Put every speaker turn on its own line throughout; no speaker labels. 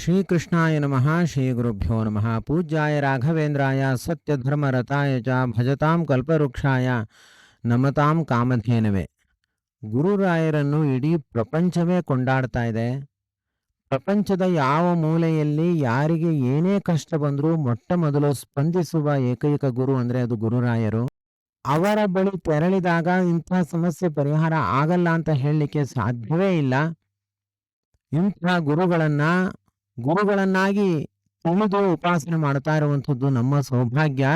ಶ್ರೀಕೃಷ್ಣಾಯ ನಮಃ ಶ್ರೀ ಗುರುಭ್ಯೋ ನಮಃ. ಪೂಜ್ಯಾಯ ರಾಘವೇಂದ್ರಾಯ ಸತ್ಯಧರ್ಮರತಾಯ ಚ, ಭಜತಾಂ ಕಲ್ಪವೃಕ್ಷಾಯ, ನಮತಾಂ ಕಾಮಧೇನವೇ. ಗುರುರಾಯರನ್ನು ಇಡೀ ಪ್ರಪಂಚವೇ ಕೊಂಡಾಡ್ತಾ ಇದೆ. ಪ್ರಪಂಚದ ಯಾವ ಮೂಲೆಯಲ್ಲಿ ಯಾರಿಗೆ ಏನೇ ಕಷ್ಟ ಬಂದರೂ ಮೊಟ್ಟ ಮೊದಲು ಸ್ಪಂದಿಸುವ ಏಕೈಕ ಗುರು ಅಂದರೆ ಅದು ಗುರುರಾಯರು. ಅವರ ಬಳಿ ತೆರಳಿದಾಗ ಇಂಥ ಸಮಸ್ಯೆ ಪರಿಹಾರ ಆಗಲ್ಲ ಅಂತ ಹೇಳಲಿಕ್ಕೆ ಸಾಧ್ಯವೇ ಇಲ್ಲ. ಇಂಥ ಗುರುಗಳನ್ನ ಗುರುಗಳನ್ನಾಗಿ ತಿಳಿದು ಉಪಾಸನೆ ಮಾಡ್ತಾ ಇರುವಂಥದ್ದು ನಮ್ಮ ಸೌಭಾಗ್ಯ.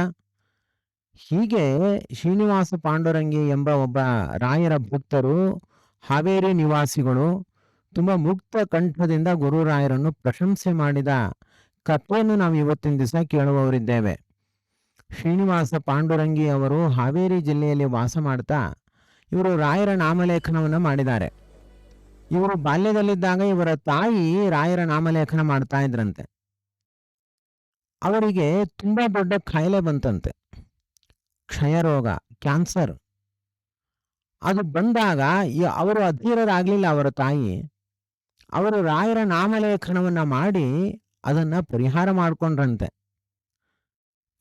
ಹೀಗೆ ಶ್ರೀನಿವಾಸ ಪಾಂಡುರಂಗಿ ಎಂಬ ಒಬ್ಬ ರಾಯರ ಭಕ್ತರು, ಹಾವೇರಿ ನಿವಾಸಿಗಳು ತುಂಬ ಮುಕ್ತ ಕಂಠದಿಂದ ಗುರುರಾಯರನ್ನು ಪ್ರಶಂಸೆ ಮಾಡಿದ ಕಥೆಯನ್ನು ನಾವು ಇವತ್ತಿನ ದಿವಸ ಕೇಳುವವರಿದ್ದೇವೆ. ಶ್ರೀನಿವಾಸ ಪಾಂಡುರಂಗಿ ಅವರು ಹಾವೇರಿ ಜಿಲ್ಲೆಯಲ್ಲಿ ವಾಸ ಮಾಡ್ತಾ ಇವರು ರಾಯರ ನಾಮಲೇಖನವನ್ನು ಮಾಡಿದ್ದಾರೆ. ಇವರು ಬಾಲ್ಯದಲ್ಲಿದ್ದಾಗ ಇವರ ತಾಯಿ ರಾಯರ ನಾಮಲೇಖನ ಮಾಡ್ತಾ ಇದ್ರಂತೆ. ಅವರಿಗೆ ತುಂಬಾ ದೊಡ್ಡ ಕಾಯಿಲೆ ಬಂತಂತೆ. ಕ್ಷಯರೋಗ, ಕ್ಯಾನ್ಸರ್. ಅದು ಬಂದಾಗ ಅವರು ಅಧೀರರಾಗಲಿಲ್ಲ ಅವರ ತಾಯಿ. ಅವರು ರಾಯರ ನಾಮಲೇಖನವನ್ನ ಮಾಡಿ ಅದನ್ನ ಪರಿಹಾರ ಮಾಡ್ಕೊಂಡ್ರಂತೆ.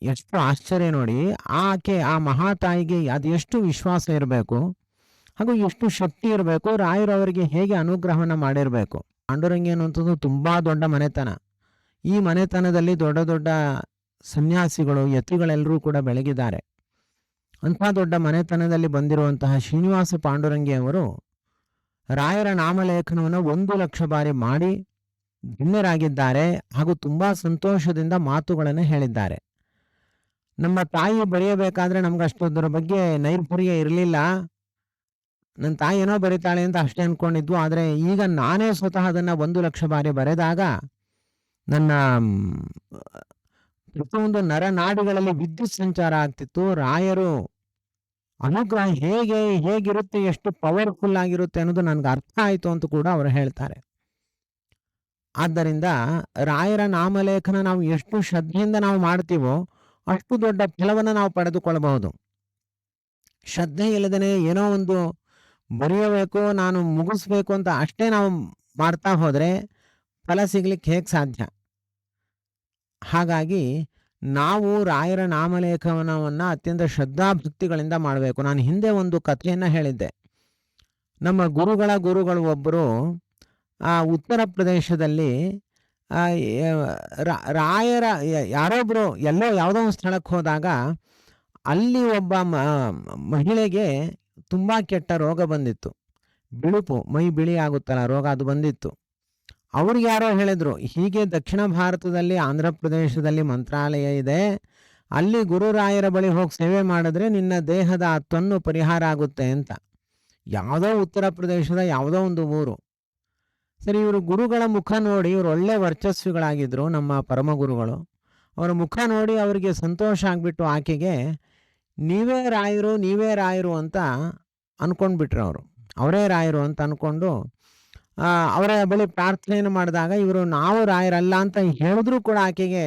ಎಷ್ಟು ಆಶ್ಚರ್ಯ ನೋಡಿ, ಆಕೆ ಆ ಮಹಾತಾಯಿಗೆ ಅದೆಷ್ಟು ವಿಶ್ವಾಸ ಇರಬೇಕು. ಹಾಗೂ ಎಷ್ಟು ಶಕ್ತಿ ಇರಬೇಕು ರಾಯರವರಿಗೆ ಹೇಗೆ ಅನುಗ್ರಹವನ್ನು ಮಾಡಿರಬೇಕು? ಪಾಂಡುರಂಗಿ ಅನ್ನುವಂಥದ್ದು ತುಂಬಾ ದೊಡ್ಡ ಮನೆತನ. ಈ ಮನೆತನದಲ್ಲಿ ದೊಡ್ಡ ದೊಡ್ಡ ಸನ್ಯಾಸಿಗಳು, ಯತಿಗಳೆಲ್ಲರೂ ಕೂಡ ಬೆಳಗಿದ್ದಾರೆ. ಅಂಥ ದೊಡ್ಡ ಮನೆತನದಲ್ಲಿ ಬಂದಿರುವಂತಹ ಶ್ರೀನಿವಾಸ ಪಾಂಡುರಂಗಿ ಅವರು ರಾಯರ ನಾಮಲೇಖನವನ್ನು ಒಂದು ಲಕ್ಷ ಬಾರಿ ಮಾಡಿ ಧನ್ಯರಾಗಿದ್ದಾರೆ ಹಾಗೂ ತುಂಬಾ ಸಂತೋಷದಿಂದ ಮಾತುಗಳನ್ನು ಹೇಳಿದ್ದಾರೆ. ನಮ್ಮ ತಾಯಿ ಬರೆಯಬೇಕಾದ್ರೆ ನಮ್ಗೆ ಅಷ್ಟೊಂದರ ಬಗ್ಗೆ ನೈರ್ಪುರ್ಯ ಇರಲಿಲ್ಲ. ನನ್ನ ತಾಯಿ ಏನೋ ಬರೀತಾಳೆ ಅಂತ ಅಷ್ಟೇ ಅನ್ಕೊಂಡಿದ್ವು. ಆದರೆ ಈಗ ನಾನೇ ಸ್ವತಃ ಅದನ್ನ ಒಂದು ಲಕ್ಷ ಬಾರಿ ಬರೆದಾಗ ನನ್ನ ಪ್ರತಿಯೊಂದು ನರನಾಡಿಗಳಲ್ಲಿ ವಿದ್ಯುತ್ ಸಂಚಾರ ಆಗ್ತಿತ್ತು. ರಾಯರು ಅನುಗ್ರಹ ಹೇಗೆ, ಹೇಗಿರುತ್ತೆ, ಎಷ್ಟು ಪವರ್ಫುಲ್ ಆಗಿರುತ್ತೆ ಅನ್ನೋದು ನನ್ಗೆ ಅರ್ಥ ಆಯಿತು ಅಂತ ಕೂಡ ಅವರು ಹೇಳ್ತಾರೆ. ಆದ್ದರಿಂದ ರಾಯರ ನಾಮಲೇಖನ ನಾವು ಎಷ್ಟು ಶ್ರದ್ಧೆಯಿಂದ ನಾವು ಮಾಡ್ತೀವೋ ಅಷ್ಟು ದೊಡ್ಡ ಫಲವನ್ನು ನಾವು ಪಡೆದುಕೊಳ್ಳಬಹುದು ಶ್ರದ್ಧೆ ಇಲ್ಲದೇ ಏನೋ ಒಂದು ಬರೆಯಬೇಕು ನಾನು ಮುಗಿಸ್ಬೇಕು ಅಂತ ಅಷ್ಟೇ ನಾವು ಮಾಡ್ತಾ ಹೋದರೆ ಫಲ ಸಿಗ್ಲಿಕ್ಕೆ ಹೇಗೆ ಸಾಧ್ಯ? ಹಾಗಾಗಿ ನಾವು ರಾಯರ ನಾಮಲೇಖನವನ್ನು ಅತ್ಯಂತ ಶ್ರದ್ಧಾಭಕ್ತಿಗಳಿಂದ ಮಾಡಬೇಕು. ನಾನು ಹಿಂದೆ ಒಂದು ಕಥೆಯನ್ನು ಹೇಳಿದ್ದೆ. ನಮ್ಮ ಗುರುಗಳ ಗುರುಗಳು ಒಬ್ಬರು ಆ, ಉತ್ತರ ಪ್ರದೇಶದಲ್ಲಿ ರಾಯರ ಯಾರೊಬ್ಬರು ಎಲ್ಲೋ ಯಾವುದೋ ಒಂದು ಸ್ಥಳಕ್ಕೆ ಹೋದಾಗ ಅಲ್ಲಿ ಒಬ್ಬ ಮಹಿಳೆಗೆ ತುಂಬ ಕೆಟ್ಟ ರೋಗ ಬಂದಿತ್ತು. ಬಿಳುಪು, ಮೈ ಬಿಳಿ ಆಗುತ್ತಲ್ಲ, ರೋಗ ಅದು ಬಂದಿತ್ತು. ಅವ್ರಿಗೆ ಯಾರೋ ಹೇಳಿದ್ರು, ಹೀಗೆ ದಕ್ಷಿಣ ಭಾರತದಲ್ಲಿ, ಆಂಧ್ರ ಪ್ರದೇಶದಲ್ಲಿ ಮಂತ್ರಾಲಯ ಇದೆ. ಅಲ್ಲಿ ಗುರುರಾಯರ ಬಳಿ ಹೋಗಿ ಸೇವೆ ಮಾಡಿದ್ರೆ ನಿನ್ನ ದೇಹದ ಆ ಪರಿಹಾರ ಆಗುತ್ತೆ ಅಂತ. ಯಾವುದೋ ಉತ್ತರ ಪ್ರದೇಶದ ಯಾವುದೋ ಒಂದು ಊರು. ಸರಿ, ಇವರು ಗುರುಗಳ ಮುಖ ನೋಡಿ, ಇವರು ಒಳ್ಳೆ ವರ್ಚಸ್ವಿಗಳಾಗಿದ್ದರು ನಮ್ಮ ಪರಮಗುರುಗಳು. ಅವರ ಮುಖ ನೋಡಿ ಅವರಿಗೆ ಸಂತೋಷ ಆಗಿಬಿಟ್ಟು ಆಕೆಗೆ ನೀವೇ ರಾಯರು ನೀವೇ ರಾಯರು ಅಂತ ಅಂದ್ಕೊಂಡ್ಬಿಟ್ರು ಅವರು. ಅವರೇ ರಾಯರು ಅಂತ ಅಂದ್ಕೊಂಡು ಅವರ ಬಳಿ ಪ್ರಾರ್ಥನೆಯನ್ನು ಮಾಡಿದಾಗ ಇವರು ನಾವು ರಾಯರಲ್ಲ ಅಂತ ಹೇಳಿದ್ರು ಕೂಡ ಆಕೆಗೆ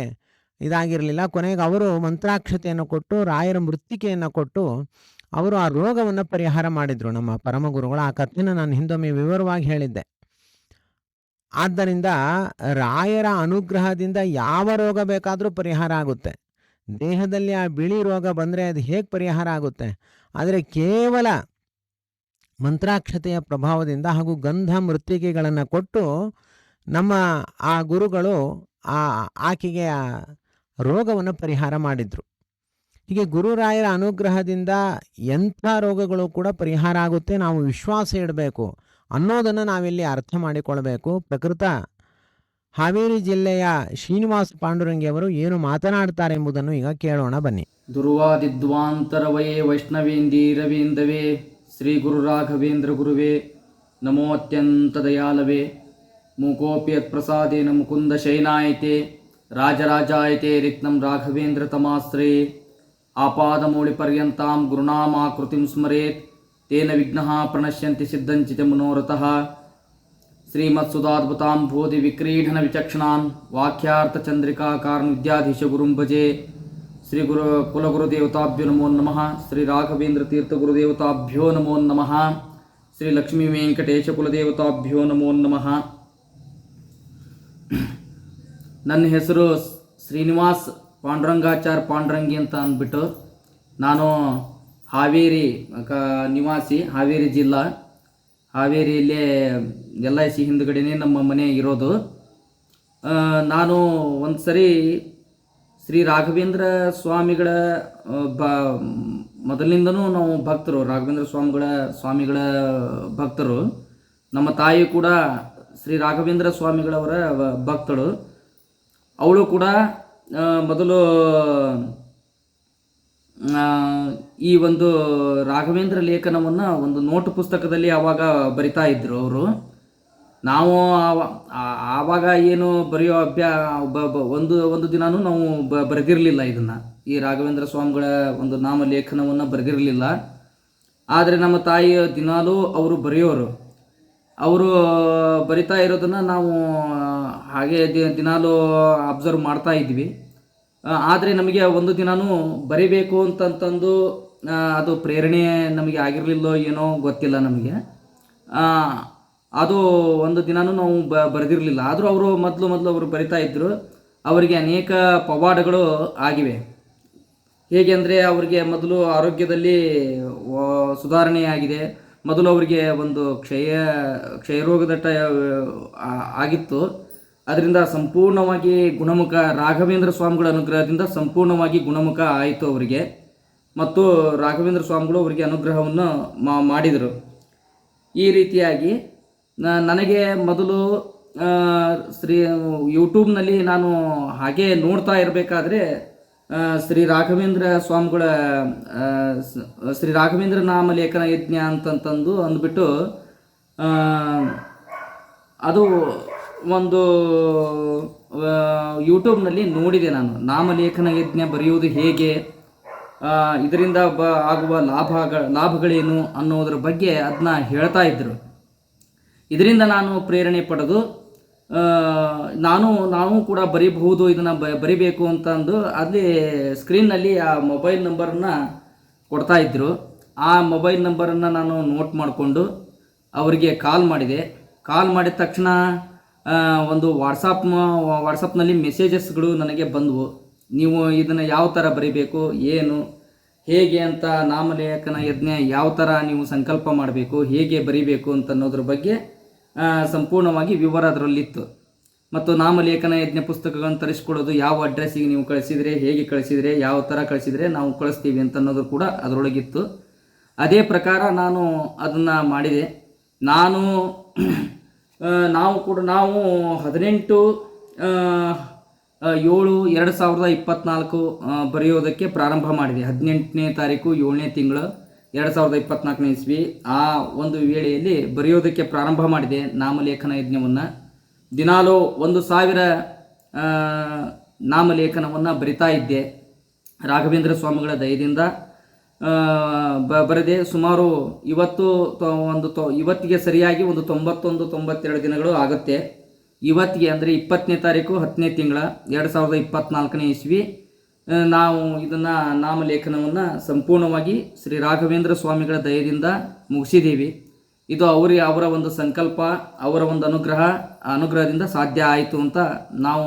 ಇದಾಗಿರಲಿಲ್ಲ. ಕೊನೆಗೆ ಅವರು ಮಂತ್ರಾಕ್ಷತೆಯನ್ನು ಕೊಟ್ಟು, ರಾಯರ ಮೃತ್ತಿಕೆಯನ್ನು ಕೊಟ್ಟು ಅವರು ಆ ರೋಗವನ್ನು ಪರಿಹಾರ ಮಾಡಿದರು. ನಮ್ಮ ಪರಮಗುರುಗಳು ಆ ಕಥೆನ ನಾನು ಹಿಂದೊಮ್ಮೆ ವಿವರವಾಗಿ ಹೇಳಿದ್ದೆ. ಆದ್ದರಿಂದ ರಾಯರ ಅನುಗ್ರಹದಿಂದ ಯಾವ ರೋಗ ಬೇಕಾದರೂ ಪರಿಹಾರ ಆಗುತ್ತೆ. ದೇಹದಲ್ಲಿ ಆ ಬಿಳಿ ರೋಗ ಬಂದರೆ ಅದು ಹೇಗೆ ಪರಿಹಾರ ಆಗುತ್ತೆ? ಆದರೆ ಕೇವಲ ಮಂತ್ರಾಕ್ಷತೆಯ ಪ್ರಭಾವದಿಂದ ಹಾಗೂ ಗಂಧ ಮೃತ್ತಿಕೆಗಳನ್ನು ಕೊಟ್ಟು ನಮ್ಮ ಆ ಗುರುಗಳು ಆ ಆಕೆಗೆ ಆ ರೋಗವನ್ನು ಪರಿಹಾರ ಮಾಡಿದರು. ಹೀಗೆ ಗುರುರಾಯರ ಅನುಗ್ರಹದಿಂದ ಎಂಥ ರೋಗಗಳು ಕೂಡ ಪರಿಹಾರ ಆಗುತ್ತೆ. ನಾವು ವಿಶ್ವಾಸ ಇಡಬೇಕು ಅನ್ನೋದನ್ನು ನಾವಿಲ್ಲಿ ಅರ್ಥ ಮಾಡಿಕೊಳ್ಬೇಕು. ಪ್ರಕೃತ ಹಾವೇರಿ ಜಿಲ್ಲೆಯ ಶ್ರೀನಿವಾಸ ಪಾಂಡುರಂಗಿ ಅವರು ಏನು ಮಾತನಾಡ್ತಾರೆ ಎಂಬುದನ್ನು ಈಗ ಕೇಳೋಣ ಬನ್ನಿ.
ದುರ್ವಾದಿದ್ವಾಂತರವಯೇ ವೈಷ್ಣವೇಂದೀರವೇಂದವೇ ಶ್ರೀ ಗುರು ರಾಘವೇಂದ್ರ ಗುರುವೇ ನಮೋತ್ಯಂತ ದಯಾಲವೇ ಮುಕೋಪಿಯತ್ ಪ್ರಸಾದೇನ ಮುಕುಂದ ಶೈನಾಯಿತೆ ರಾಜರಾಜಾಯತೆ ರಿಕ್ತಂ ರಾಘವೇಂದ್ರ ತಮಾಶ್ರೇ ಆಪಾದಮೌಳಿಪರ್ಯಂತಾಂ ಗುರುನಾಮಾಕೃತಿಂ ಸ್ಮರೇತ್, ತೇನ ವಿಘ್ನಃ ಪ್ರಣಶ್ಯಂತಿ ಸಿದ್ಧಂಚಿತ ಮನೋರಥಃ. ಶ್ರೀಮತ್ಸುಧಾದ್ಭುತಾಂ ಬೋಧಿ ವಿಕ್ರೀಢನ ವಿಚಕ್ಷಣಾನ್ ವಾಕ್ಯಾರ್ಥ ಚಂದ್ರಿಕಾಕಾರನ್ ವಿದ್ಯಾಧೀಶ ಗುರುಂ ಭಜೆ ಶ್ರೀ ಗುರು ಕುಲಗುರುದೇವತಾಭ್ಯೋ ನಮೋ ನಮಃ ಶ್ರೀ ರಾಘವೇಂದ್ರ ತೀರ್ಥ ಗುರುದೇವತಾಭ್ಯೋ ನಮೋ ನಮಃ ಶ್ರೀ ಲಕ್ಷ್ಮೀ ವೆಂಕಟೇಶ ಕುಲದೇವತಾಭ್ಯೋ ನಮೋ ನಮಃ ನನ್ನ ಹೆಸರು ಸ್- ಶ್ರೀನಿವಾಸ್ ಪಾಂಡುರಂಗಾಚಾರ್ ಪಾಂಡುರಂಗಿ ಅಂತ ಅಂದ್ಬಿಟ್ಟು ನಾನು ಹಾವೇರಿ, ಕ, ನಿವಾಸಿ ಹಾವೇರಿ ಜಿಲ್ಲಾ ಹಾವೇರಿಯಲ್ಲೇ ಎಲ್ ಐ ಸಿ ಹಿಂದ್ಗಡೆ ನಮ್ಮ ಮನೆ ಇರೋದು. ನಾನು ಒಂದು ಸರಿ ಶ್ರೀ ರಾಘವೇಂದ್ರ ಸ್ವಾಮಿಗಳ ಬ, ಮೊದಲಿಂದನೂ ನಾವು ಭಕ್ತರು, ರಾಘವೇಂದ್ರ ಸ್ವಾಮಿಗಳ ಸ್ವಾಮಿಗಳ ಭಕ್ತರು. ನಮ್ಮ ತಾಯಿ ಕೂಡ ಶ್ರೀ ರಾಘವೇಂದ್ರ ಸ್ವಾಮಿಗಳವರ ಭಕ್ತಳು. ಅವಳು ಕೂಡ ಮೊದಲು ಈ ಒಂದು ರಾಘವೇಂದ್ರ ಲೇಖನವನ್ನು ಒಂದು ನೋಟ್ ಪುಸ್ತಕದಲ್ಲಿ ಆವಾಗ ಬರಿತಾ ಇದ್ರು ಅವರು. ನಾವು ಆವ- ಆವಾಗ ಏನು ಬರೆಯೋ ಅಭ್ಯಾ ಒಂದು ಒಂದು ದಿನಾನೂ ನಾವು ಬ, ಬರೆದಿರಲಿಲ್ಲ ಇದನ್ನು. ಈ ರಾಘವೇಂದ್ರ ಸ್ವಾಮಿಗಳ ಒಂದು ನಾಮ ಲೇಖನವನ್ನು ಬರೆದಿರಲಿಲ್ಲ. ಆದರೆ ನಮ್ಮ ತಾಯಿಯ ದಿನಾಲೂ ಅವರು ಬರೆಯೋರು. ಅವರು ಬರಿತಾ ಇರೋದನ್ನು ನಾವು, ಹಾಗೆ ದಿನಾಲೂ ಅಬ್ಸರ್ವ್ ಮಾಡ್ತಾ ಇದ್ವಿ. ಆದರೆ ನಮಗೆ ಒಂದು ದಿನಾನೂ ಬರಿಬೇಕು ಅಂತಂತಂದು ಅದು ಪ್ರೇರಣೆ ನಮಗೆ ಆಗಿರಲಿಲ್ಲೋ ಏನೋ ಗೊತ್ತಿಲ್ಲ ನಮಗೆ. ಅದು ಒಂದು ದಿನಾನೂ ನಾವು ಬ, ಬರೆದಿರಲಿಲ್ಲ. ಆದರೂ ಅವರು ಮೊದಲು ಮೊದಲು ಅವರು ಬರಿತಾ ಇದ್ದರು ಅವರಿಗೆ ಅನೇಕ ಪವಾಡಗಳು ಆಗಿವೆ. ಹೇಗೆ ಅಂದರೆ ಅವರಿಗೆ ಮೊದಲು ಆರೋಗ್ಯದಲ್ಲಿ ಸುಧಾರಣೆಯಾಗಿದೆ. ಮೊದಲು ಅವರಿಗೆ ಒಂದು ಕ್ಷಯ ಕ್ಷಯರೋಗದ ಆಗಿತ್ತು. ಅದರಿಂದ ಸಂಪೂರ್ಣವಾಗಿ ಗುಣಮುಖ ರಾಘವೇಂದ್ರ ಸ್ವಾಮಿಗಳ ಅನುಗ್ರಹದಿಂದ ಸಂಪೂರ್ಣವಾಗಿ ಗುಣಮುಖ ಆಯಿತು ಅವರಿಗೆ. ಮತ್ತು ರಾಘವೇಂದ್ರ ಸ್ವಾಮಿಗಳು ಅವರಿಗೆ ಅನುಗ್ರಹವನ್ನು ಮಾಡಿದರು. ಈ ರೀತಿಯಾಗಿ ನನಗೆ ಮೊದಲು ಶ್ರೀ ಯೂಟ್ಯೂಬ್ನಲ್ಲಿ ನಾನು ಹಾಗೆ ನೋಡ್ತಾ ಇರಬೇಕಾದ್ರೆ ಶ್ರೀ ರಾಘವೇಂದ್ರ ಸ್ವಾಮಿಗಳ ಶ್ರೀ ರಾಘವೇಂದ್ರ ನಾಮ ಲೇಖನ ಯಜ್ಞ ಅಂತಂತಂದು ಅಂದ್ಬಿಟ್ಟು ಅದು ಒಂದು ಯೂಟ್ಯೂಬ್ನಲ್ಲಿ ನೋಡಿದೆ ನಾನು. ನಾಮಲೇಖನ ಯಜ್ಞ ಬರೆಯುವುದು ಹೇಗೆ? ಇದರಿಂದ ಬ, ಆಗುವ ಲಾಭಗಳ, ಲಾಭಗಳೇನು ಅನ್ನೋದ್ರ ಬಗ್ಗೆ ಅದನ್ನ ಹೇಳ್ತಾ ಇದ್ದರು ಇದರಿಂದ ನಾನು ಪ್ರೇರಣೆ ಪಡೆದು ನಾನು, ನಾವು ಕೂಡ ಬರೀಬಹುದು, ಇದನ್ನು ಬರಿಬೇಕು ಅಂತಂದು ಅಲ್ಲಿ ಸ್ಕ್ರೀನ್ನಲ್ಲಿ ಆ ಮೊಬೈಲ್ ನಂಬರನ್ನ ಕೊಡ್ತಾ ಇದ್ದರು ಆ ಮೊಬೈಲ್ ನಂಬರನ್ನು ನಾನು ನೋಟ್ ಮಾಡಿಕೊಂಡು ಅವರಿಗೆ ಕಾಲ್ ಮಾಡಿದೆ. ಕಾಲ್ ಮಾಡಿದ ತಕ್ಷಣ ಒಂದು ವಾಟ್ಸಪ್ ವಾಟ್ಸಪ್ನಲ್ಲಿ ಮೆಸೇಜಸ್ಗಳು ನನಗೆ ಬಂದವು. ನೀವು ಇದನ್ನು ಯಾವ ಥರ ಬರಿಬೇಕು, ಏನು, ಹೇಗೆ ಅಂತ ನಾಮಲೇಖನ ಯಜ್ಞ ಯಾವ ಥರ ನೀವು ಸಂಕಲ್ಪ ಮಾಡಬೇಕು, ಹೇಗೆ ಬರಿಬೇಕು ಅಂತ ಅನ್ನೋದ್ರ ಬಗ್ಗೆ ಸಂಪೂರ್ಣವಾಗಿ ವಿವರ ಅದರಲ್ಲಿತ್ತು. ಮತ್ತು ನಾಮಲೇಖನ ಯಜ್ಞ ಪುಸ್ತಕಗಳನ್ನು ತರಿಸ್ಕೊಳ್ಳೋದು ಯಾವ ಅಡ್ರೆಸ್ಸಿಗೆ ನೀವು ಕಳಿಸಿದರೆ, ಹೇಗೆ ಕಳಿಸಿದರೆ, ಯಾವ ಥರ ಕಳಿಸಿದರೆ ನಾವು ಕಳಿಸ್ತೀವಿ ಅಂತ ಅನ್ನೋದು ಕೂಡ ಅದರೊಳಗಿತ್ತು. ಅದೇ ಪ್ರಕಾರ ನಾನು ಅದನ್ನು ಮಾಡಿದೆ. ನಾನು ನಾವು ಕೂಡ, ನಾವು ಹದಿನೆಂಟು ಏಳು ಎರಡು ಸಾವಿರದ ಇಪ್ಪತ್ತ್ನಾಲ್ಕು ಬರೆಯೋದಕ್ಕೆ ಪ್ರಾರಂಭ ಮಾಡಿದೆ. ಹದಿನೆಂಟನೇ ತಾರೀಕು ಏಳನೇ ತಿಂಗಳು ಎರಡು ಸಾವಿರದ ಇಪ್ಪತ್ನಾಲ್ಕನೇ ಇಸ್ವಿ. ಆ ಒಂದು ವೇಳೆಯಲ್ಲಿ ಬರೆಯೋದಕ್ಕೆ ಪ್ರಾರಂಭ ಮಾಡಿದೆ ನಾಮಲೇಖನ ಯಜ್ಞವನ್ನು. ದಿನಾಲೂ ಒಂದು ಸಾವಿರ ನಾಮಲೇಖನವನ್ನು ಬರಿತಾ ಇದ್ದೆ. ರಾಘವೇಂದ್ರ ಸ್ವಾಮಿಗಳ ದಯದಿಂದ ಬ, ಬರೆದೆ ಸುಮಾರು ಇವತ್ತು ಒಂದು ತೊ, ಇವತ್ತಿಗೆ ಸರಿಯಾಗಿ ಒಂದು ತೊಂಬತ್ತೊಂದು, ತೊಂಬತ್ತೆರಡು ದಿನಗಳು ಆಗುತ್ತೆ. ಇವತ್ತಿಗೆ ಅಂದರೆ ಇಪ್ಪತ್ತನೇ ತಾರೀಕು, ಹತ್ತನೇ ತಿಂಗಳ, ಎರಡು ಸಾವಿರದ ಇಪ್ಪತ್ತ್ನಾಲ್ಕನೇ ಇಸ್ವಿ. ನಾವು ಇದನ್ನು ನಾಮಲೇಖನವನ್ನು ಸಂಪೂರ್ಣವಾಗಿ ಶ್ರೀ ರಾಘವೇಂದ್ರ ಸ್ವಾಮಿಗಳ ದಯದಿಂದ ಮುಗಿಸಿದ್ದೀವಿ. ಇದು ಅವರಿಗೆ ಅವರ ಒಂದು ಸಂಕಲ್ಪ, ಅವರ ಒಂದು ಅನುಗ್ರಹ ಅನುಗ್ರಹದಿಂದ ಸಾಧ್ಯ ಆಯಿತು ಅಂತ ನಾವು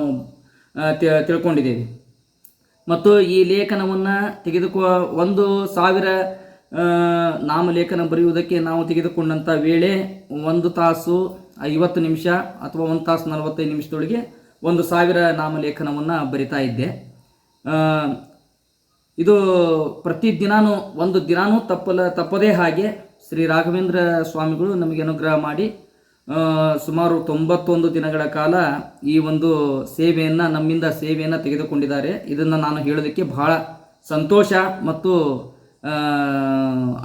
ತಿಳ್ಕೊಂಡಿದ್ದೀವಿ. ಮತ್ತು ಈ ಲೇಖನವನ್ನು ತೆಗೆದುಕೊ, ಒಂದು ಸಾವಿರ ನಾಮಲೇಖನ ಬರೆಯುವುದಕ್ಕೆ ನಾವು ತೆಗೆದುಕೊಂಡಂಥ ವೇಳೆ ಒಂದು ತಾಸು ಐವತ್ತು ನಿಮಿಷ ಅಥವಾ ಒಂದು ತಾಸು ನಲವತ್ತೈದು ನಿಮಿಷದೊಳಗೆ ಒಂದು ಸಾವಿರ ನಾಮಲೇಖನವನ್ನು ಬರಿತಾ ಇದ್ದೆ. ಇದು ಪ್ರತಿ ದಿನಾನೂ ಒಂದು ದಿನಾನೂ ತಪ್ಪಲ, ತಪ್ಪದೇ ಹಾಗೆ ಶ್ರೀ ರಾಘವೇಂದ್ರ ಸ್ವಾಮಿಗಳು ನಮಗೆ ಅನುಗ್ರಹ ಮಾಡಿ ಸುಮಾರು ತೊಂಬತ್ತೊಂದು ದಿನಗಳ ಕಾಲ ಈ ಒಂದು ಸೇವೆಯನ್ನು, ನಮ್ಮಿಂದ ಸೇವೆಯನ್ನು ತೆಗೆದುಕೊಂಡಿದ್ದಾರೆ. ಇದನ್ನು ನಾನು ಹೇಳೋದಕ್ಕೆ ಬಹಳ ಸಂತೋಷ ಮತ್ತು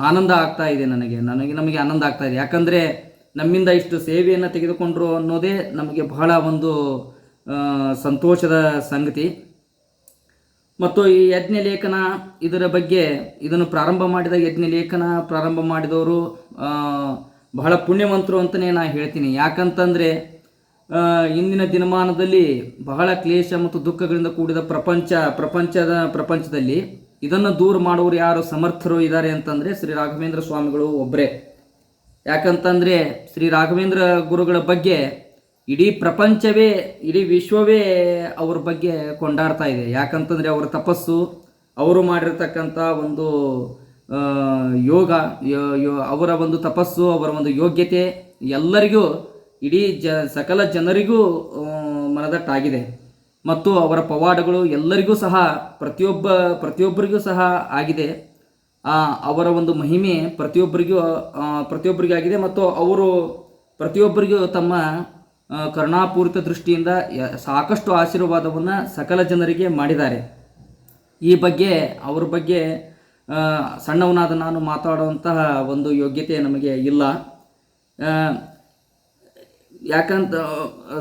ಆನಂದ ಆಗ್ತಾ ಇದೆ ನನಗೆ. ನನಗೆ, ನಮಗೆ ಆನಂದ ಆಗ್ತಾ ಇದೆ. ಯಾಕಂದರೆ ನಮ್ಮಿಂದ ಇಷ್ಟು ಸೇವೆಯನ್ನು ತೆಗೆದುಕೊಂಡ್ರು ಅನ್ನೋದೇ ನಮಗೆ ಬಹಳ ಒಂದು ಸಂತೋಷದ ಸಂಗತಿ. ಮತ್ತು ಈ ಯಜ್ಞ ಲೇಖನ ಇದರ ಬಗ್ಗೆ ಇದನ್ನು ಪ್ರಾರಂಭ ಮಾಡಿದ ಯಜ್ಞ ಲೇಖನ ಪ್ರಾರಂಭ ಮಾಡಿದವರು ಬಹಳ ಪುಣ್ಯವಂತರು ಅಂತಲೇ ನಾನು ಹೇಳ್ತೀನಿ. ಯಾಕಂತಂದರೆ ಇಂದಿನ ದಿನಮಾನದಲ್ಲಿ ಬಹಳ ಕ್ಲೇಶ ಮತ್ತು ದುಃಖಗಳಿಂದ ಕೂಡಿದ ಪ್ರಪಂಚ, ಪ್ರಪಂಚದ, ಪ್ರಪಂಚದಲ್ಲಿ ಇದನ್ನು ದೂರ ಮಾಡುವರು ಯಾರು ಸಮರ್ಥರು ಇದ್ದಾರೆ ಅಂತಂದರೆ ಶ್ರೀ ರಾಘವೇಂದ್ರ ಸ್ವಾಮಿಗಳು ಒಬ್ಬರೇ ಯಾಕಂತಂದರೆ ಶ್ರೀ ರಾಘವೇಂದ್ರ ಗುರುಗಳ ಬಗ್ಗೆ ಇಡೀ ಪ್ರಪಂಚವೇ, ಇಡೀ ವಿಶ್ವವೇ ಅವ್ರ ಬಗ್ಗೆ ಕೊಂಡಾಡ್ತಾ ಇದೆ. ಯಾಕಂತಂದರೆ ಅವರ ತಪಸ್ಸು, ಅವರು ಮಾಡಿರ್ತಕ್ಕಂಥ ಒಂದು ಯೋಗ ಅವರ ಒಂದು ತಪಸ್ಸು, ಅವರ ಒಂದು ಯೋಗ್ಯತೆ ಎಲ್ಲರಿಗೂ, ಇಡೀ ಜ, ಸಕಲ ಜನರಿಗೂ ಮನದಟ್ಟಾಗಿದೆ. ಮತ್ತು ಅವರ ಪವಾಡಗಳು ಎಲ್ಲರಿಗೂ ಸಹ ಪ್ರತಿಯೊಬ್ಬ, ಪ್ರತಿಯೊಬ್ಬರಿಗೂ ಸಹ ಆಗಿದೆ. ಅವರ ಒಂದು ಮಹಿಮೆ ಪ್ರತಿಯೊಬ್ಬರಿಗೂ ಪ್ರತಿಯೊಬ್ಬರಿಗಾಗಿದೆ ಪ್ರತಿಯೊಬ್ಬರಿಗೂ ಆಗಿದೆ ಮತ್ತು ಅವರು ಪ್ರತಿಯೊಬ್ಬರಿಗೂ ತಮ್ಮ ಕರುಣಾಪೂರಿತ ದೃಷ್ಟಿಯಿಂದ ಸಾಕಷ್ಟು ಆಶೀರ್ವಾದವನ್ನು ಸಕಲ ಜನರಿಗೆ ಮಾಡಿದ್ದಾರೆ. ಈ ಬಗ್ಗೆ, ಅವ್ರ ಬಗ್ಗೆ ಸಣ್ಣವನಾದ ನಾನು ಮಾತಾಡುವಂತಹ ಒಂದು ಯೋಗ್ಯತೆ ನಮಗೆ ಇಲ್ಲ. ಯಾಕಂತ,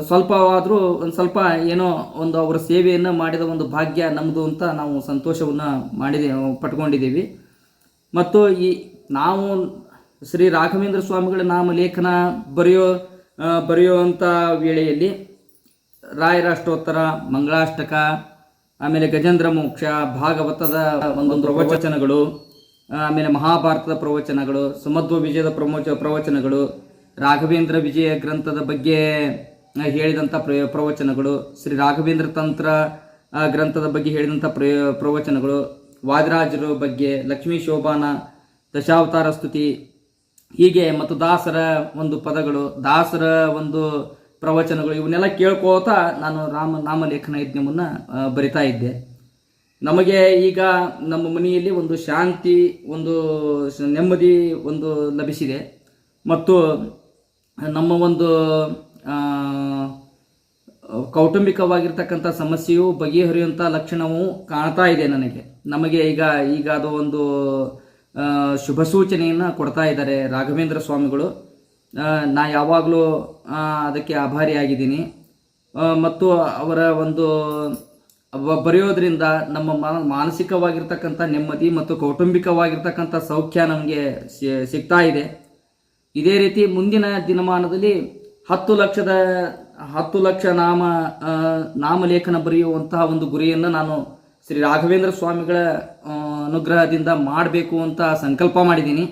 ಸ್ವಲ್ಪವಾದರೂ ಒಂದು ಸ್ವಲ್ಪ ಏನೋ ಒಂದು ಅವರ ಸೇವೆಯನ್ನು ಮಾಡಿದ ಒಂದು ಭಾಗ್ಯ ನಮ್ಮದು ಅಂತ ನಾವು ಸಂತೋಷವನ್ನು ಮಾಡಿದೆ, ಪಟ್ಕೊಂಡಿದ್ದೀವಿ. ಮತ್ತು ಈ ನಾವು ಶ್ರೀ ರಾಘವೇಂದ್ರ ಸ್ವಾಮಿಗಳ ನಾಮ ಲೇಖನ ಬರೆಯೋ ಬರೆಯುವಂಥ ವೇಳೆಯಲ್ಲಿ ರಾಯರ ಅಷ್ಟೋತ್ತರ ಮಂಗಳಾಷ್ಟಕ, ಆಮೇಲೆ ಗಜೇಂದ್ರ ಮೋಕ್ಷ, ಭಾಗವತದ ಒಂದೊಂದು ಪ್ರವಚನಗಳು, ಆಮೇಲೆ ಮಹಾಭಾರತದ ಪ್ರವಚನಗಳು, ಸುಮಧ್ವ ವಿಜಯದ ಪ್ರಮೋಚ ಪ್ರವಚನಗಳು, ರಾಘವೇಂದ್ರ ವಿಜಯ ಗ್ರಂಥದ ಬಗ್ಗೆ ಹೇಳಿದಂಥ ಪ್ರ ಪ್ರವಚನಗಳು, ಶ್ರೀ ರಾಘವೇಂದ್ರ ತಂತ್ರ ಗ್ರಂಥದ ಬಗ್ಗೆ ಹೇಳಿದಂಥ ಪ್ರ ಪ್ರವಚನಗಳು ವಾದಿರಾಜರ ಬಗ್ಗೆ ಲಕ್ಷ್ಮೀ ಶೋಭಾನ, ದಶಾವತಾರ ಸ್ತುತಿ, ಹೀಗೆ ಮತ್ತು ದಾಸರ ಒಂದು ಪದಗಳು, ದಾಸರ ಒಂದು ಪ್ರವಚನಗಳು, ಇವನ್ನೆಲ್ಲ ಕೇಳ್ಕೋತಾ ನಾನು ರಾಮ, ನಾಮಲೇಖನ ಯಜ್ಞವನ್ನು ಬರಿತಾ ಇದ್ದೆ. ನಮಗೆ ಈಗ ನಮ್ಮ ಮನೆಯಲ್ಲಿ ಒಂದು ಶಾಂತಿ, ಒಂದು ನೆಮ್ಮದಿ ಒಂದು ಲಭಿಸಿದೆ. ಮತ್ತು ನಮ್ಮ ಒಂದು ಕೌಟುಂಬಿಕವಾಗಿರ್ತಕ್ಕಂಥ ಸಮಸ್ಯೆಯು ಬಗೆಹರಿಯುವಂಥ ಲಕ್ಷಣವೂ ಕಾಣ್ತಾ ಇದೆ ನನಗೆ. ನಮಗೆ ಈಗ ಈಗ ಅದು ಒಂದು ಶುಭ ಸೂಚನೆಯನ್ನು ಕೊಡ್ತಾ ಇದ್ದಾರೆ ರಾಘವೇಂದ್ರ ಸ್ವಾಮಿಗಳು. ನಾ ಯಾವಾಗಲೂ ಅದಕ್ಕೆ ಆಭಾರಿಯಾಗಿದ್ದೀನಿ. ಮತ್ತು ಅವರ ಒಂದು ಬರೆಯೋದ್ರಿಂದ ನಮ್ಮ ಮಾನಸಿಕವಾಗಿರ್ತಕ್ಕಂಥ ನೆಮ್ಮದಿ ಮತ್ತು ಕೌಟುಂಬಿಕವಾಗಿರ್ತಕ್ಕಂಥ ಸೌಖ್ಯ ನಮಗೆ ಸಿಗ್ತಾ ಇದೆ. ಇದೇ ರೀತಿ ಮುಂದಿನ ದಿನಮಾನದಲ್ಲಿ ಹತ್ತು ಲಕ್ಷದ, ಹತ್ತು ಲಕ್ಷ ನಾಮ ನಾಮಲೇಖನ ಬರೆಯುವಂತಹ ಒಂದು ಗುರಿಯನ್ನು ನಾನು ಶ್ರೀ ರಾಘವೇಂದ್ರ ಸ್ವಾಮಿಗಳ ಅನುಗ್ರಹದಿಂದ ಮಾಡಬೇಕು ಅಂತ ಸಂಕಲ್ಪ ಮಾಡಿದ್ದೀನಿ.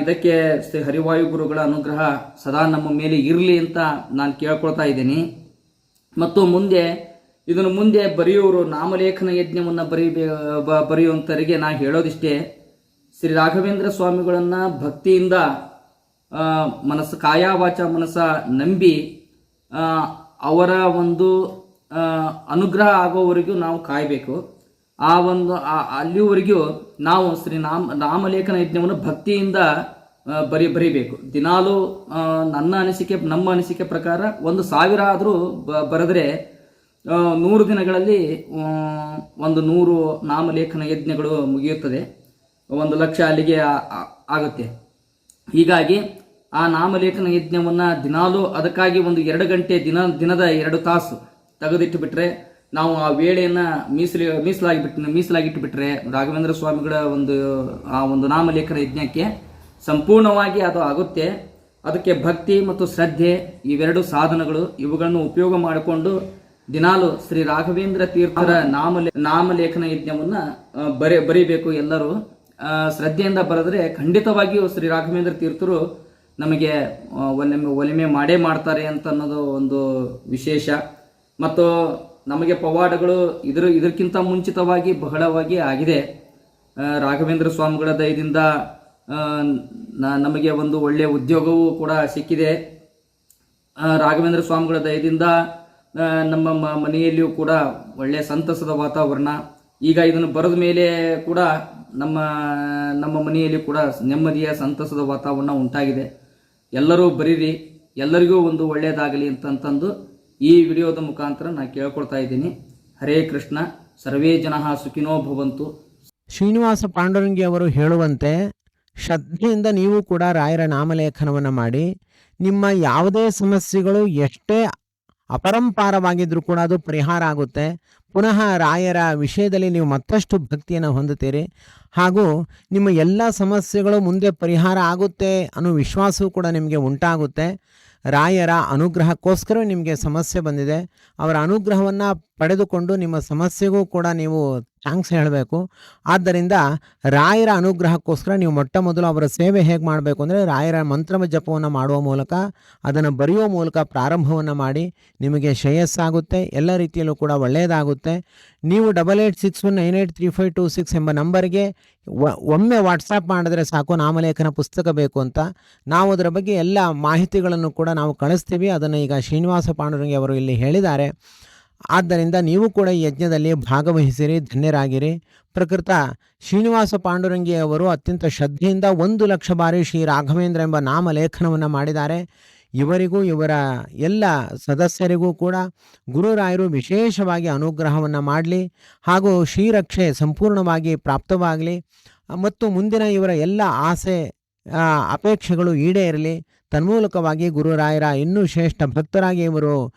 ಇದಕ್ಕೆ ಶ್ರೀ ಹರಿವಾಯು ಗುರುಗಳ ಅನುಗ್ರಹ ಸದಾ ನಮ್ಮ ಮೇಲೆ ಇರಲಿ ಅಂತ ನಾನು ಕೇಳ್ಕೊಳ್ತಾ ಇದ್ದೀನಿ. ಮತ್ತು ಮುಂದೆ, ಇದನ್ನು ಮುಂದೆ ಬರೆಯುವವರು ನಾಮಲೇಖನ ಯಜ್ಞವನ್ನು ಬರೀಬೇ ಬರೆಯುವಂಥವರಿಗೆ ನಾ ಹೇಳೋದಿಷ್ಟೇ. ಶ್ರೀ ರಾಘವೇಂದ್ರ ಸ್ವಾಮಿಗಳನ್ನು ಭಕ್ತಿಯಿಂದ ಮನಸ್ಸು ಕಾಯಾವಾಚ ಮನಸ್ಸ ನಂಬಿ ಅವರ ಒಂದು ಅನುಗ್ರಹ ಆಗೋವರೆಗೂ ನಾವು ಕಾಯಬೇಕು. ಆ ಒಂದು ಅಲ್ಲಿವರೆಗೂ ನಾವು ಶ್ರೀ ನಾಮ, ನಾಮಲೇಖನ ಯಜ್ಞವನ್ನು ಭಕ್ತಿಯಿಂದ ಬರಿ, ಬರಿಬೇಕು. ದಿನಾಲು ನನ್ನ ಅನಿಸಿಕೆ, ನಮ್ಮ ಅನಿಸಿಕೆ ಪ್ರಕಾರ ಒಂದು ಸಾವಿರ ಆದರೂ ಬ, ಬರೆದ್ರೆ ನೂರು ದಿನಗಳಲ್ಲಿ ಒಂದು ನೂರು ನಾಮಲೇಖನ ಯಜ್ಞಗಳು ಮುಗಿಯುತ್ತದೆ. ಒಂದು ಲಕ್ಷ ಅಲ್ಲಿಗೆ ಆಗುತ್ತೆ. ಹೀಗಾಗಿ ಆ ನಾಮಲೇಖನ ಯಜ್ಞವನ್ನು ದಿನಾಲೂ ಅದಕ್ಕಾಗಿ ಒಂದು ಎರಡು ಗಂಟೆ ದಿನ, ದಿನದ ಎರಡು ತಾಸು ತೆಗೆದಿಟ್ಟು ಬಿಟ್ರೆ ನಾವು ಆ ವೇಳೆಯನ್ನು ಮೀಸಲಿ ಮೀಸಲಾಗಿ ಬಿಟ್ಟು ಮೀಸಲಾಗಿಟ್ಟು ಬಿಟ್ರೆ ರಾಘವೇಂದ್ರ ಸ್ವಾಮಿಗಳ ಒಂದು, ಆ ಒಂದು ನಾಮಲೇಖನ ಯಜ್ಞಕ್ಕೆ ಸಂಪೂರ್ಣವಾಗಿ ಅದು ಆಗುತ್ತೆ. ಅದಕ್ಕೆ ಭಕ್ತಿ ಮತ್ತು ಶ್ರದ್ಧೆ ಇವೆರಡು ಸಾಧನಗಳು. ಇವುಗಳನ್ನು ಉಪಯೋಗ ಮಾಡಿಕೊಂಡು ದಿನಾಲು ಶ್ರೀ ರಾಘವೇಂದ್ರ ತೀರ್ಥರ ನಾಮಲೇ, ನಾಮಲೇಖನ ಯಜ್ಞವನ್ನು ಬರಿ ಬರೆ, ಬರೀಬೇಕು ಎಲ್ಲರೂ. ಶ್ರದ್ಧೆಯಿಂದ ಬರೆದ್ರೆ ಖಂಡಿತವಾಗಿಯೂ ಶ್ರೀ ರಾಘವೇಂದ್ರ ತೀರ್ಥರು ನಮಗೆ ಒಲಿಮೆ ಒಲಿಮೆ ಮಾಡೇ ಮಾಡ್ತಾರೆ ಅಂತ ಅನ್ನೋದು ಒಂದು ವಿಶೇಷ. ಮತ್ತು ನಮಗೆ ಪವಾಡಗಳು ಇದ್ರ ಇದಕ್ಕಿಂತ ಮುಂಚಿತವಾಗಿ ಬಹಳವಾಗಿ ಆಗಿದೆ. ರಾಘವೇಂದ್ರ ಸ್ವಾಮಿಗಳ ದಯದಿಂದ ನಮಗೆ ಒಂದು ಒಳ್ಳೆಯ ಉದ್ಯೋಗವೂ ಕೂಡ ಸಿಕ್ಕಿದೆ. ರಾಘವೇಂದ್ರ ಸ್ವಾಮಿಗಳ ದಯದಿಂದ ನಮ್ಮ ಮನೆಯಲ್ಲಿಯೂ ಕೂಡ ಒಳ್ಳೆಯ ಸಂತಸದ ವಾತಾವರಣ. ಈಗ ಇದನ್ನು ಬರೆದ ಮೇಲೆ ಕೂಡ ನಮ್ಮ ನಮ್ಮ ಮನೆಯಲ್ಲಿ ಕೂಡ ನೆಮ್ಮದಿಯ ಸಂತಸದ ವಾತಾವರಣ ಉಂಟಾಗಿದೆ. ಎಲ್ಲರೂ ಬರೀರಿ, ಎಲ್ಲರಿಗೂ ಒಂದು ಒಳ್ಳೆಯದಾಗಲಿ ಅಂತಂತಂದು ಈ ವಿಡಿಯೋದ ಮುಖಾಂತರ ನಾನು ಕೇಳ್ಕೊಳ್ತಾ ಇದ್ದೀನಿ. ಹರೇ ಕೃಷ್ಣ, ಸರ್ವೇ ಜನ ಸುಖಿನೋ ಭವಂತು.
ಶ್ರೀನಿವಾಸ ಪಾಂಡುರಂಗಿ ಅವರು ಹೇಳುವಂತೆ, ಶ್ರದ್ಧೆಯಿಂದ ನೀವು ಕೂಡ ರಾಯರ ನಾಮಲೇಖನವನ್ನು ಮಾಡಿ, ನಿಮ್ಮ ಯಾವುದೇ ಸಮಸ್ಯೆಗಳು ಎಷ್ಟೇ ಅಪರಂಪಾರವಾಗಿದ್ದರೂ ಕೂಡ ಅದು ಪರಿಹಾರ ಆಗುತ್ತೆ. ಪುನಃ ರಾಯರ ವಿಷಯದಲ್ಲಿ ನೀವು ಮತ್ತಷ್ಟು ಭಕ್ತಿಯನ್ನು ಹೊಂದುತ್ತೀರಿ. ಹಾಗೂ ನಿಮ್ಮ ಎಲ್ಲ ಸಮಸ್ಯೆಗಳು ಮುಂದೆ ಪರಿಹಾರ ಆಗುತ್ತೆ ಅನ್ನೋ ವಿಶ್ವಾಸವೂ ಕೂಡ ನಿಮಗೆ ಉಂಟಾಗುತ್ತೆ. ರಾಯರ ಅನುಗ್ರಹಕ್ಕೋಸ್ಕರವೇ ನಿಮಗೆ ಸಮಸ್ಯೆ ಬಂದಿದೆ. ಅವರ ಅನುಗ್ರಹವನ್ನು ಪಡೆದುಕೊಂಡು ನಿಮ್ಮ ಸಮಸ್ಯೆಗೂ ಕೂಡ ನೀವು ಥ್ಯಾಂಕ್ಸ್ ಹೇಳಬೇಕು. ಆದ್ದರಿಂದ ರಾಯರ ಅನುಗ್ರಹಕ್ಕೋಸ್ಕರ ನೀವು ಮೊಟ್ಟ ಮೊದಲು ಅವರ ಸೇವೆ ಹೇಗೆ ಮಾಡಬೇಕು ಅಂದರೆ ರಾಯರ ಮಂತ್ರ ಜಪವನ್ನು ಮಾಡುವ ಮೂಲಕ, ಅದನ್ನು ಬರೆಯುವ ಮೂಲಕ ಪ್ರಾರಂಭವನ್ನು ಮಾಡಿ, ನಿಮಗೆ ಶ್ರೇಯಸ್ಸಾಗುತ್ತೆ, ಎಲ್ಲ ರೀತಿಯಲ್ಲೂ ಕೂಡ ಒಳ್ಳೆಯದಾಗುತ್ತೆ. ನೀವು double eight six one nine eight three five two six ಎಂಬ ನಂಬರ್ಗೆ ಒಮ್ಮೆ ವಾಟ್ಸಾಪ್ ಮಾಡಿದ್ರೆ ಸಾಕು, ನಾಮಲೇಖನ ಪುಸ್ತಕ ಬೇಕು ಅಂತ. ನಾವು ಅದರ ಬಗ್ಗೆ ಎಲ್ಲ ಮಾಹಿತಿಗಳನ್ನು ಕೂಡ ನಾವು ಕಳಿಸ್ತೀವಿ. ಅದನ್ನು ಈಗ ಶ್ರೀನಿವಾಸ ಪಾಂಡುರಂಗಿ ಅವರು ಇಲ್ಲಿ ಹೇಳಿದ್ದಾರೆ. ಆದ್ದರಿಂದ ನೀವು ಕೂಡ ಈ ಯಜ್ಞದಲ್ಲಿ ಭಾಗವಹಿಸಿರಿ, ಧನ್ಯರಾಗಿರಿ. ಪ್ರಕೃತ ಶ್ರೀನಿವಾಸ ಪಾಂಡುರಂಗಿ ಅವರು ಅತ್ಯಂತ ಶ್ರದ್ಧೆಯಿಂದ ಒಂದು ಲಕ್ಷ ಬಾರಿ ಶ್ರೀ ರಾಘವೇಂದ್ರ ಎಂಬ ನಾಮಲೇಖನವನ್ನು ಮಾಡಿದ್ದಾರೆ. ಇವರಿಗೂ, ಇವರ ಎಲ್ಲ ಸದಸ್ಯರಿಗೂ ಕೂಡ ಗುರುರಾಯರು ವಿಶೇಷವಾಗಿ ಅನುಗ್ರಹವನ್ನು ಮಾಡಲಿ ಹಾಗೂ ಶ್ರೀರಕ್ಷೆ ಸಂಪೂರ್ಣವಾಗಿ ಪ್ರಾಪ್ತವಾಗಲಿ. ಮತ್ತು ಮುಂದಿನ ಇವರ ಎಲ್ಲ ಆಸೆ ಅಪೇಕ್ಷೆಗಳು ಅಪೇಕ್ಷೆಗಳು ಈಡೇರಲಿ. ತನ್ಮೂಲಕವಾಗಿ ಗುರುರಾಯರ ಇನ್ನೂ ಶ್ರೇಷ್ಠ ಭಕ್ತರಾಗಿ ಇವರು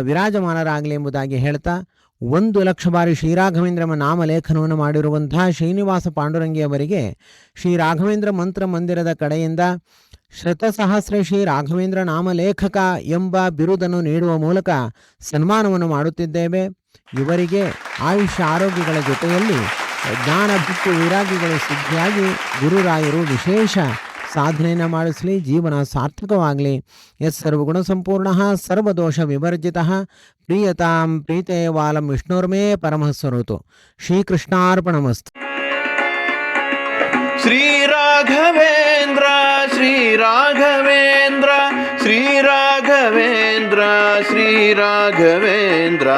ವಿರಾಜಮಾನರಾಗಲಿ ಎಂಬುದಾಗಿ ಹೇಳ್ತಾ, ಒಂದು ಲಕ್ಷ ಬಾರಿ ಶ್ರೀರಾಘವೇಂದ್ರ ಎಂಬ ನಾಮಲೇಖನವನ್ನು ಮಾಡಿರುವಂತಹ ಶ್ರೀನಿವಾಸ ಪಾಂಡುರಂಗಿಯವರಿಗೆ ಶ್ರೀ ರಾಘವೇಂದ್ರ ಮಂತ್ರ ಮಂದಿರದ ಕಡೆಯಿಂದ ಶತಸಹಸ್ರ ಶ್ರೀ ರಾಘವೇಂದ್ರ ನಾಮಲೇಖಕ ಎಂಬ ಬಿರುದನ್ನು ನೀಡುವ ಮೂಲಕ ಸನ್ಮಾನವನ್ನು ಮಾಡುತ್ತಿದ್ದೇವೆ. ಇವರಿಗೆ ಆಯುಷ್ಯ ಆರೋಗ್ಯಗಳ ಜೊತೆಯಲ್ಲಿ ಜ್ಞಾನ ಬಿಟ್ಟು ವೈರಾಗ್ಯಗಳು ಸಿದ್ಧಿಯಾಗಿ ಗುರುರಾಯರು ವಿಶೇಷ ಸಾಧನೆಯನ್ನು ಮಾಡಿಸಲಿ ಜೀವನ ಸಾರ್ಥಕವಾಗಲಿ ಎಸ್ ಸರ್ವಗುಣ ಸಂಪೂರ್ಣ ಸರ್ವದೋಷ ವಿವರ್ಜಿತ ಪ್ರಿಯತಾಂ ಪ್ರೀತೆ ವಾಲಂ ವಿಷ್ಣುರ್ಮೇ ಪರಮಸ್ವರುತು ಶ್ರೀಕೃಷ್ಣಾರ್ಪಣಮಸ್ತು
ಶ್ರೀರಾಘವೇಂದ್ರ ಶ್ರೀರಾಘವೇಂದ್ರ ಶ್ರೀರಾಘವೇಂದ್ರ ಶ್ರೀರಾಘವೇಂದ್ರ